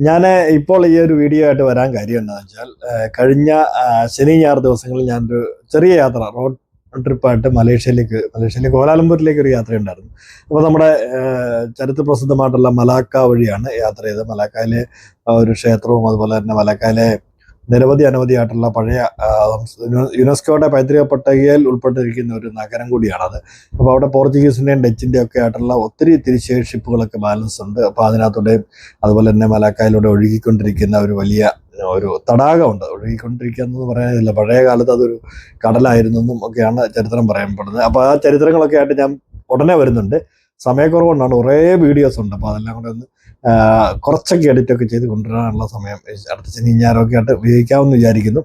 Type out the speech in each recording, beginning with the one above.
ഞാൻ ഇപ്പോൾ ഈ ഒരു വീഡിയോ ആയിട്ട് വരാൻ കാര്യം എന്താണെന്ന് വെച്ചാൽ കഴിഞ്ഞ ശനി ഞായർ ദിവസങ്ങളിൽ ഞാനൊരു ചെറിയ യാത്ര റോഡ് ട്രിപ്പായിട്ട് മലേഷ്യയിലേക്ക് മലേഷ്യയിലെ കോലാലംപൂരിലേക്ക് ഒരു യാത്ര ഉണ്ടായിരുന്നു. അപ്പോൾ നമ്മുടെ ചരിത്ര പ്രസിദ്ധമായിട്ടുള്ള മലാക്ക വഴിയാണ് യാത്ര ചെയ്തത്. മലാക്കയിലെ ഒരു ക്ഷേത്രവും അതുപോലെ തന്നെ മലാക്കയിലെ നിരവധി അനവധിയായിട്ടുള്ള പഴയ യുനെസ്കോയുടെ പൈതൃക പട്ടികയിൽ ഉൾപ്പെട്ടിരിക്കുന്ന ഒരു നഗരം കൂടിയാണത് അപ്പോൾ അവിടെ പോർച്ചുഗീസിന്റെയും ഡച്ചിന്റെയും ഒക്കെ ആയിട്ടുള്ള ഒത്തിരി തിരിശേഷിപ്പുകളൊക്കെ ബാലൻസ് ഉണ്ട്. അപ്പോൾ അതിനകത്തൂടെയും അതുപോലെ തന്നെ മലക്കായലൂടെ ഒഴുകിക്കൊണ്ടിരിക്കുന്ന ഒരു വലിയ ഒരു തടാകമുണ്ട്. ഒഴുകിക്കൊണ്ടിരിക്കുന്നത് പറയാനില്ല. പഴയ കാലത്ത് അതൊരു കടലായിരുന്നു എന്നും ഒക്കെയാണ് ചരിത്രം പറയപ്പെടുന്നത്. അപ്പോൾ ആ ചരിത്രങ്ങളൊക്കെ ആയിട്ട് ഞാൻ ഉടനെ വരുന്നുണ്ട്. സമയക്കുറവുണ്ടാണ് കുറേ വീഡിയോസ് ഉണ്ട്. അപ്പോൾ അതെല്ലാം കൂടെ ഒന്ന് കുറച്ചൊക്കെ എഡിറ്റ് ഒക്കെ ചെയ്ത് കൊണ്ടുവരാനുള്ള സമയം അടുത്ത ശനി ഞായറൊക്കെ ആയിട്ട് ഉപയോഗിക്കാമെന്ന് വിചാരിക്കുന്നു.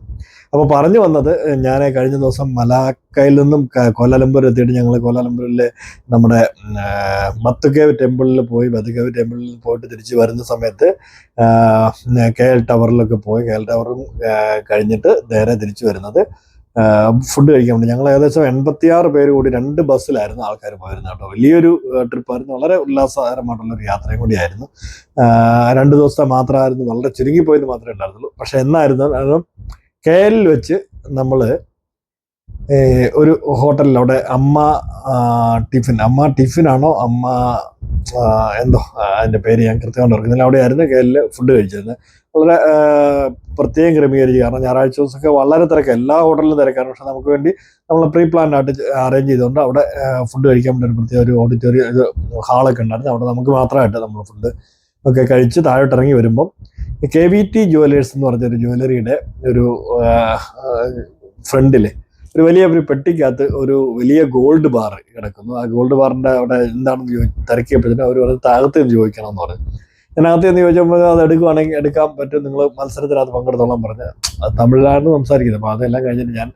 അപ്പോൾ പറഞ്ഞു വന്നത് ഞാൻ കഴിഞ്ഞ ദിവസം മലാക്കയിൽ നിന്നും കോലാലംപൂർ എത്തിയിട്ട് ഞങ്ങൾ കോലാലംപൂരിലെ നമ്മുടെ ബത്തുക്കേവ് ടെമ്പിളിൽ പോയി ബത്തുക്കേവ് ടെമ്പിളിൽ പോയിട്ട് തിരിച്ച് വരുന്ന സമയത്ത് കെ എൽ ടവറിലൊക്കെ പോയി കെ എൽ ടവറും കഴിഞ്ഞിട്ട് നേരെ തിരിച്ചു വരുന്നത്. ഫുഡ് കഴിക്കാൻ വേണ്ടി. ഞങ്ങൾ ഏകദേശം എൺപത്തിയാറ് പേര് കൂടി രണ്ട് ബസ്സിലായിരുന്നു ആൾക്കാർ പോയിരുന്നത് കേട്ടോ. വലിയൊരു ട്രിപ്പായിരുന്നു വളരെ ഉല്ലാസകരമായിട്ടുള്ള ഒരു യാത്രയും കൂടിയായിരുന്നു. രണ്ട് ദിവസത്തെ മാത്രമായിരുന്നു. വളരെ ചുരുങ്ങിപ്പോയത് മാത്രമേ ഉണ്ടായിരുന്നുള്ളൂ. പക്ഷെ എന്നായിരുന്നു കെ എല്ലിൽ വെച്ച് നമ്മൾ ഒരു ഹോട്ടലിൽ അവിടെ അമ്മ ടിഫിൻ. അമ്മ ടിഫിനാണോ? അമ്മ എന്തോ? അതിന്റെ പേര് ഞാൻ കൃത്യമായിട്ട് ഓർക്കുന്നില്ല. അവിടെയായിരുന്നു ആയിരുന്നു കയ്യിൽ ഫുഡ് കഴിച്ചിരുന്നത് വളരെ പ്രത്യേകം ക്രമീകരിച്ച് കാരണം ഞായറാഴ്ച ദിവസമൊക്കെ വളരെ തിരക്ക്. എല്ലാ ഹോട്ടലിലും തിരക്കാണ്. പക്ഷെ നമുക്ക് വേണ്ടി നമ്മൾ പ്രീ പ്ലാൻ ആയിട്ട് അറേഞ്ച് ചെയ്തുകൊണ്ട് അവിടെ ഫുഡ് കഴിക്കാൻ വേണ്ടി ഒരു പ്രത്യേക ഒരു ഓഡിറ്റോറിയം ഇത് ഹാളൊക്കെ ഉണ്ടായിരുന്നു. അവിടെ നമുക്ക് മാത്രമായിട്ട് നമ്മൾ ഫുഡ് ഒക്കെ കഴിച്ച് താഴോട്ട് ഇറങ്ങി വരുമ്പം കെ വി ടി ജുവലേഴ്സ് എന്ന് പറഞ്ഞൊരു ജ്വല്ലറിയുടെ ഒരു ഫ്രണ്ടിൽ ഒരു വലിയ ഒരു പെട്ടിക്കകത്ത് ഒരു വലിയ ഗോൾഡ് ബാർ കിടക്കുന്നു. ആ ഗോൾഡ് ബാറിന്റെ അവിടെ എന്താണെന്ന് ചോദി തിരക്കിയപ്പോഴത്തേനും അവർ പറഞ്ഞ താഴത്ത് നിന്ന് ചോദിക്കണം എന്ന് പറഞ്ഞു. ഞാൻ അകത്ത് നിന്ന് ചോദിച്ചപ്പോൾ അത് എടുക്കുവാണെങ്കിൽ എടുക്കാൻ പറ്റും നിങ്ങൾ മത്സരത്തിനകത്ത് പങ്കെടുത്തോളാം പറഞ്ഞ്. തമിഴിലാണ് സംസാരിക്കുന്നത് അപ്പോൾ അതെല്ലാം കഴിഞ്ഞിട്ട് ഞാൻ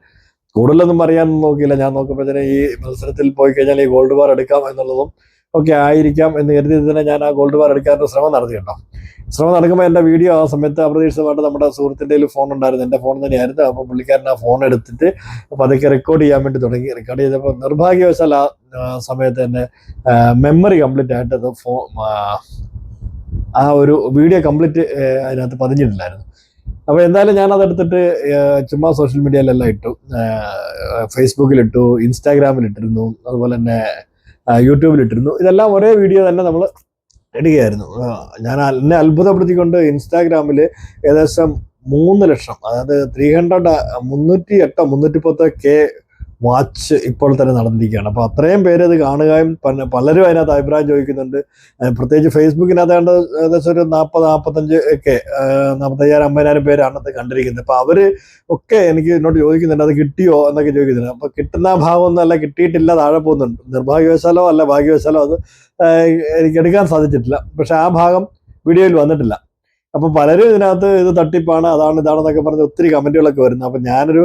കൂടുതലൊന്നും പറയാൻ നോക്കിയില്ല. ഞാൻ നോക്കുമ്പോഴത്തേനും ഈ മത്സരത്തിൽ പോയി കഴിഞ്ഞാൽ ഈ ഗോൾഡ് ബാർ എടുക്കാം എന്നുള്ളതും ഒക്കെ ആയിരിക്കാം എന്ന് കരുതി തന്നെ ഞാൻ ആ ഗോൾഡ് ബാർ എടുക്കാനുള്ള ശ്രമം നടത്തിയിട്ടുണ്ടോ ശ്രമം നടക്കുമ്പോൾ എന്റെ വീഡിയോ ആ സമയത്ത് അപ്രതീക്ഷിതമായിട്ട് നമ്മുടെ സുഹൃത്തിന്റെ ഫോൺ ഉണ്ടായിരുന്നു. എന്റെ ഫോൺ തന്നെയായിരുന്നു. അപ്പോൾ പുള്ളിക്കാരൻ ആ ഫോൺ എടുത്തിട്ട് അപ്പോൾ അതൊക്കെ റെക്കോർഡ് ചെയ്യാൻ വേണ്ടി തുടങ്ങി. റെക്കോർഡ് ചെയ്തപ്പോൾ നിർഭാഗ്യവശാൽ ആ സമയത്ത് തന്നെ മെമ്മറി കംപ്ലീറ്റ് ആയിട്ട് ഫോ ആ, ഒരു വീഡിയോ കംപ്ലീറ്റ് അതിനകത്ത് പതിഞ്ഞിട്ടില്ലായിരുന്നു. അപ്പോൾ എന്തായാലും ഞാൻ അതെടുത്തിട്ട് ചുമ്മാ സോഷ്യൽ മീഡിയയിലെല്ലാം ഇട്ടു. ഫേസ്ബുക്കിലിട്ടു ഇൻസ്റ്റാഗ്രാമിലിട്ടിരുന്നു അതുപോലെ തന്നെ യൂട്യൂബിലിട്ടിരുന്നു ഇതെല്ലാം ഒരേ വീഡിയോ തന്നെ നമ്മൾ ഇടുകയായിരുന്നു. ഞാൻ എന്നെ അത്ഭുതപ്പെടുത്തിക്കൊണ്ട് ഇൻസ്റ്റാഗ്രാമിൽ ഏകദേശം മൂന്ന് ലക്ഷം അതായത് ത്രീ ഹൺഡ്രഡ് മുന്നൂറ്റി എട്ടോ മുന്നൂറ്റി പത്തോ കെ വാച്ച് ഇപ്പോൾ തന്നെ നടന്നിരിക്കുകയാണ്. അപ്പോൾ അത്രയും പേര് അത് കാണുകയും പല- പലരും അതിനകത്ത് അഭിപ്രായം ചോദിക്കുന്നുണ്ട്. പ്രത്യേകിച്ച് ഫേസ്ബുക്കിനകത്ത് കണ്ട ഏകദേശം ഒരു നാൽപ്പത് നാൽപ്പത്തഞ്ച് ഒക്കെ നാൽപ്പത്തയ്യായിരം അമ്പതിനായിരം പേരാണ് അത് കണ്ടിരിക്കുന്നത്. അപ്പോൾ അവർ ഒക്കെ എനിക്ക് എന്നോട് ചോദിക്കുന്നുണ്ട് അത് കിട്ടിയോ? എന്നൊക്കെ ചോദിക്കുന്നുണ്ട്. അപ്പോൾ കിട്ടുന്ന ഭാഗമൊന്നും അല്ല കിട്ടിയിട്ടില്ല താഴെ പോകുന്നുണ്ട്. നിർഭാഗ്യവശാലോ അല്ല ഭാഗ്യവശാലോ അത് എനിക്ക് എടുക്കാൻ സാധിച്ചിട്ടില്ല. പക്ഷേ ആ ഭാഗം വീഡിയോയിൽ വന്നിട്ടില്ല. അപ്പൊ പലരും ഇതിനകത്ത് ഇത് തട്ടിപ്പാണ് അതാണ് ഇതാണെന്നൊക്കെ പറഞ്ഞ് ഒത്തിരി കമന്റുകളൊക്കെ വരുന്നു. അപ്പൊ ഞാനൊരു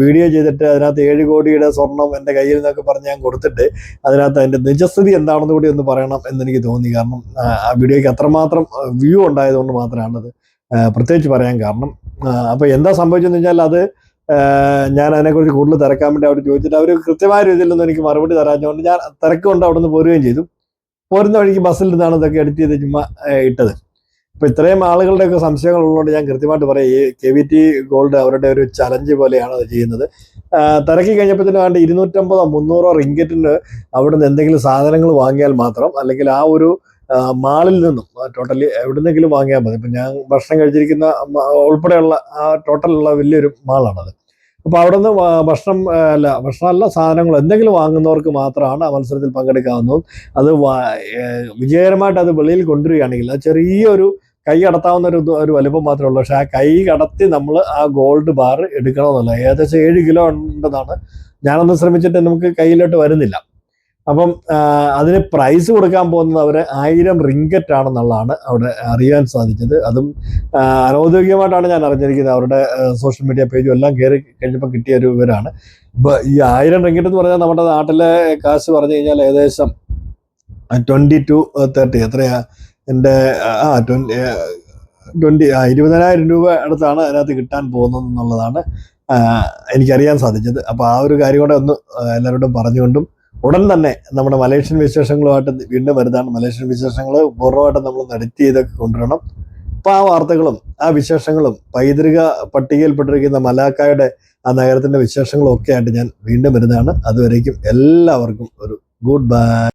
വീഡിയോ ചെയ്തിട്ട് അതിനകത്ത് ഏഴ് കോടിയുടെ സ്വർണം എന്റെ കയ്യിൽ നിന്നൊക്കെ പറഞ്ഞ് ഞാൻ കൊടുത്തിട്ട് അതിനകത്ത് അതിന്റെ നിജസ്ഥിതി എന്താണെന്ന് കൂടി ഒന്ന് പറയണം എന്ന് എനിക്ക് തോന്നി. കാരണം ആ, വീഡിയോയ്ക്ക് അത്രമാത്രം വ്യൂ ഉണ്ടായതുകൊണ്ട് മാത്രമാണ് അത് ആ, പ്രത്യേകിച്ച് പറയാൻ കാരണം. അപ്പോൾ അപ്പൊ എന്താ സംഭവിച്ചെന്ന് വെച്ചാൽ അത് ഞാൻ അതിനെക്കുറിച്ച് കൂടുതൽ തിരക്കാൻ വേണ്ടി അവിടെ ചോദിച്ചിട്ട് അവർ കൃത്യമായ രീതിയിലൊന്നും എനിക്ക് മറുപടി തരാഞ്ഞുകൊണ്ട് ഞാൻ തിരക്കുകൊണ്ട് അവിടെ നിന്ന് പോരുകയും ചെയ്തു. പോരുന്ന വഴിക്ക് ബസ്സിൽ നിന്നാണ് ഇതൊക്കെ എഡിറ്റ് ചെയ്ത് ചുമ്മാ ഇട്ടത്. അപ്പൊ ഇത്രയും ആളുകളുടെയൊക്കെ സംശയങ്ങൾ ഉള്ളതുകൊണ്ട് ഞാൻ കൃത്യമായിട്ട് പറയാം. ഈ കെ വി ടി ഗോൾഡ് അവരുടെ ഒരു ചലഞ്ച് പോലെയാണ് അത് ചെയ്യുന്നത്. തിരക്കി കഴിഞ്ഞപ്പോഴത്തേനും വേണ്ട ഇരുന്നൂറ്റമ്പതോ മുന്നൂറോ റിങ്കറ്റിന് അവിടെ നിന്ന് എന്തെങ്കിലും സാധനങ്ങൾ വാങ്ങിയാൽ മാത്രം അല്ലെങ്കിൽ ആ ഒരു മാളിൽ നിന്നും ടോട്ടലി എവിടുന്നെങ്കിലും വാങ്ങിയാൽ മതി. ഇപ്പം ഞാൻ ഭക്ഷണം കഴിച്ചിരിക്കുന്ന ഉൾപ്പെടെയുള്ള ആ ടോട്ടലുള്ള വലിയൊരു മാളാണത്. അപ്പോൾ അവിടെ നിന്ന് ഭക്ഷണം അല്ല ഭക്ഷണമല്ല സാധനങ്ങൾ എന്തെങ്കിലും വാങ്ങുന്നവർക്ക് മാത്രമാണ് ആ മത്സരത്തിൽ പങ്കെടുക്കാവുന്നതും. അത് വിജയകരമായിട്ട് അത് വെളിയിൽ കൊണ്ടുവരികയാണെങ്കിൽ അത് ചെറിയൊരു കൈ കടത്താവുന്ന ഒരു ഒരു വലുപ്പം മാത്രമേ ഉള്ളൂ. പക്ഷെ ആ കൈ കടത്തി നമ്മൾ ആ ഗോൾഡ് ബാർ എടുക്കണമെന്നല്ല. ഏകദേശം ഏഴ് കിലോ ഉണ്ടെന്നാണ്. ഞാനൊന്ന് ശ്രമിച്ചിട്ട് നമുക്ക് കയ്യിലോട്ട് വരുന്നില്ല. അപ്പം അതിന് പ്രൈസ് കൊടുക്കാൻ പോകുന്നത് അവർ ആയിരം റിങ്കറ്റ് ആണെന്നുള്ളതാണ് അവിടെ അറിയാൻ സാധിച്ചത്. അതും അനൗദ്യോഗികമായിട്ടാണ് ഞാൻ അറിഞ്ഞിരിക്കുന്നത്. അവരുടെ സോഷ്യൽ മീഡിയ പേജും എല്ലാം കയറി കഴിഞ്ഞപ്പോൾ കിട്ടിയ ഒരു വിവരമാണ് ഇപ്പൊ ഈ ആയിരം റിങ്കറ്റ് എന്ന് പറഞ്ഞാൽ നമ്മുടെ നാട്ടിലെ കാശ് പറഞ്ഞു കഴിഞ്ഞാൽ ഏകദേശം ട്വന്റി ടു തേർട്ടി എത്രയാ? എന്റെ ആ ട്വന്റി ട്വന്റി ആ ഇരുപതിനായിരം രൂപ അടുത്താണ് അതിനകത്ത് കിട്ടാൻ പോകുന്നത് എന്നുള്ളതാണ് എനിക്കറിയാൻ സാധിച്ചത്. അപ്പോൾ ആ ഒരു കാര്യം കൂടെ ഒന്ന് എല്ലാവരോടും പറഞ്ഞുകൊണ്ടും ഉടൻ തന്നെ നമ്മുടെ മലേഷ്യൻ വിശേഷങ്ങളുമായിട്ട് വീണ്ടും വരുന്നതാണ്. മലേഷ്യൻ വിശേഷങ്ങൾ പൂർണമായിട്ട് നമ്മൾ നടത്തി ഇതൊക്കെ കൊണ്ടുവരണം. അപ്പോൾ ആ വാർത്തകളും ആ വിശേഷങ്ങളും പൈതൃക പട്ടികയിൽപ്പെട്ടിരിക്കുന്ന മലാക്കായുടെ ആ നഗരത്തിന്റെ വിശേഷങ്ങളും ഒക്കെ ആയിട്ട് ഞാൻ വീണ്ടും വരുന്നതാണ്. അതുവരേക്കും എല്ലാവർക്കും ഒരു ഗുഡ് ബൈ.